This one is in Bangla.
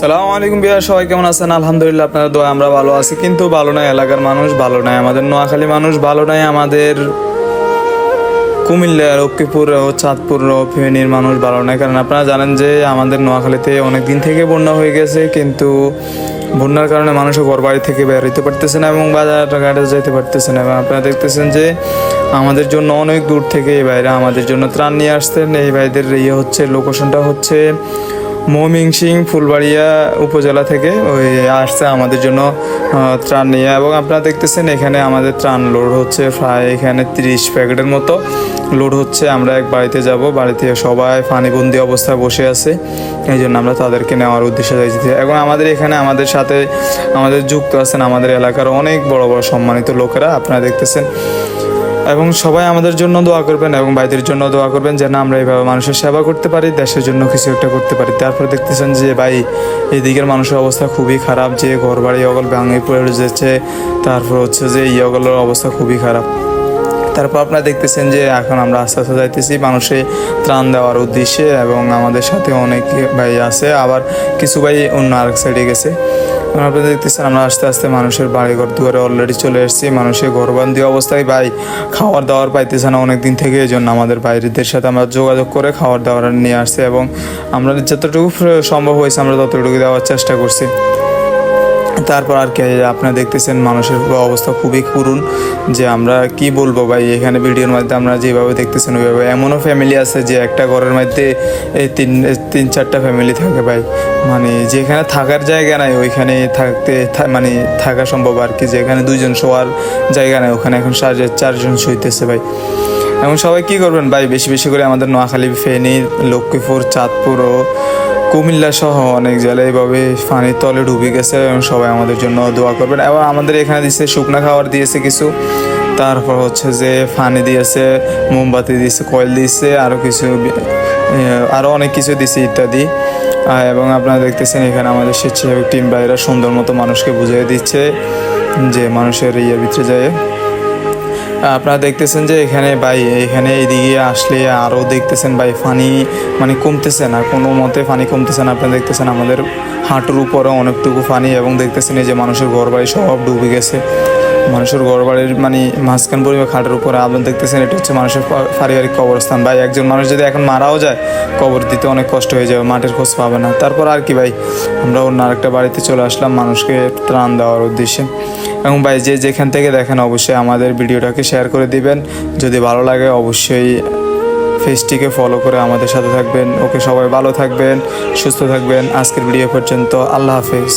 সালাম আলাইকুম বিহার, সবাই কেমন আছেন? আলহামদুলিল্লাহ আপনারা দোয়া আমরা ভালো আছি। কিন্তু ভালো নাই এলাকার মানুষ, ভালো নাই আমাদের নোয়াখালী মানুষ, ভালো নাই আমাদের কুমিল্লা লক্ষ্মীপুর ও চাঁদপুর ফেনীর মানুষ ভালো নাই। কারণ আপনারা জানেন যে আমাদের নোয়াখালীতে অনেক দিন থেকে বন্যা হয়ে গেছে, কিন্তু বন্যার কারণে মানুষ ঘর বাড়ি থেকে বের হইতে পারতেছে না এবং বাজার ঘাটে যেতে পারতেছে না। এবং আপনারা দেখতেছেন যে আমাদের জন্য অনেক দূর থেকে এই বাইরে আমাদের জন্য ত্রাণ নিয়ে আসতেন এই ভাইদের ইয়ে হচ্ছে লোকেশনটা হচ্ছে মমিংসিং ফুলবাড়িয়া উপজেলা থেকে ওই আসছে আমাদের জন্য ত্রাণ নিয়ে। এবং আপনারা দেখতেছেন এখানে আমাদের ত্রাণ লোড হচ্ছে প্রায় এখানে তিরিশ প্যাকেটের মতো। লোড হচ্ছে, আমরা এক বাড়িতে যাব বাড়িতে সবাই পানিবন্দি অবস্থায় বসে আছে। এই জন্য আমরা তাদেরকে নেওয়ার উদ্দেশ্যে যাইছি এবং আমাদের এখানে আমাদের সাথে আমাদের যুক্ত আছেন আমাদের এলাকার অনেক বড় বড় সম্মানিত লোকেরা। আপনারা দেখতেছেন এবং সবাই আমাদের জন্য দোয়া করবেন এবং ভাইদের জন্য দোয়া করবেন যেন আমরা এইভাবে মানুষের সেবা করতে পারি, দেশের জন্য কিছু একটা করতে পারি। তারপরে দেখতেছেন যে ভাই, এদিকের মানুষের অবস্থা খুবই খারাপ, যে ঘর বাড়ি অগল ভাঙে পড়ে যাচ্ছে তারপর হচ্ছে যে ইয়গলের অবস্থা খুবই খারাপ। তারপর আপনারা দেখতেছেন যে এখন আমরা আস্তে আস্তে যাইতেছি মানুষে ত্রাণ দেওয়ার উদ্দেশ্যে এবং আমাদের সাথে অনেক ভাই আছে, আবার কিছু ভাই অন্য আরেক সাইডে গেছে। আপনারা দেখতেছেন, আমরা আস্তে আস্তে মানুষের বাড়িঘর দুয়ারে অলরেডি চলে এসেছি। মানুষের ঘরবন্দি অবস্থায় ভাই, খাওয়ার দাওয়ার পাইতেছে না অনেক দিন থেকে এই জন্য আমাদের বাইরেদের সাথে আমরা যোগাযোগ করে খাওয়ার দাওয়ার নিয়ে আসছি এবং আমরা যতটুকু সম্ভব হয়েছে আমরা ততটুকু দেওয়ার চেষ্টা করছি। তারপর আর কি, আপনারা দেখতেছেন মানুষের অবস্থা খুবই করুণ যে আমরা কি বলব ভাই, এখানে ভিডিওর মধ্যে আমরা যেভাবে দেখতেছেন ওইভাবে। এমনও ফ্যামিলি আছে যে একটা ঘরের মধ্যে এই তিন তিন, চারটা ফ্যামিলি থাকে ভাই। মানে যেখানে থাকার জায়গা নাই, ওইখানে থাকতে মানে থাকা সম্ভব আর কি। যেখানে দুইজন শোয়ার জায়গা নাই, ওখানে এখন চারজন শুইতেছে ভাই। এখন সবাই কি করবেন ভাই? বেশি বেশি করে আমাদের নোয়াখালী, ফেনী, লক্ষ্মীপুর, চাঁদপুর ও কুমিল্লা সহ অনেক জেলায় এইভাবে পানির তলে ডুবে গেছে এবং সবাই আমাদের জন্য দোয়া করবেন। এবং আমাদের এখানে দিয়েছে শুকনো খাবার, দিয়েছে কিছু। তারপর হচ্ছে যে পানি দিয়েছে, মোমবাতি দিয়েছে, কয়েল দিয়েছে আরও কিছু আরও অনেক কিছু দিয়েছে ইত্যাদি। এবং আপনারা দেখতেছেন এখানে আমাদের স্বেচ্ছাসেবক টিম ভাইরা সুন্দর মতো মানুষকে বুঝিয়ে দিচ্ছে, যে মানুষের ইয়ের ভিতরে যায়। আপনারা দেখতেছেন যে এখানে ভাই, এখানে এইদিকে আসলে আরও দেখতেছেন ভাই পানি মানে কমতেছে না, কোনো মতে পানি কমতেছে না। আপনারা দেখতেছেন আমাদের হাঁটুর উপরে অনেকটুকু পানি এবং দেখতেছেন এই যে মানুষের ঘর বাড়ি সব ডুবে গেছে। মানুষের ঘর বাড়ির মানে মাঝখান পরিবেশ খাটের উপরে আপনারা দেখতেছেন এটা হচ্ছে মানুষের পারিবারিক কবরস্থান। ভাই, একজন মানুষ যদি এখন মারাও যায়, কবর দিতে অনেক কষ্ট হয়ে যাবে মাটির খোঁজ পাবে না। তারপর আর কি ভাই, আমরা অন্য আরেকটা বাড়িতে চলে আসলাম মানুষকে ত্রাণ দেওয়ার উদ্দেশ্যে। এবং ভাই যে যেখান থেকে দেখেন অবশ্যই আমাদের ভিডিওটাকে শেয়ার করে দিবেন। যদি ভালো লাগে অবশ্যই ফেসটিকে ফলো করে আমাদের সাথে থাকবেন। ওকে সবাই ভালো থাকবেন, সুস্থ থাকবেন। আজকের ভিডিও পর্যন্ত আল্লাহ হাফেজ।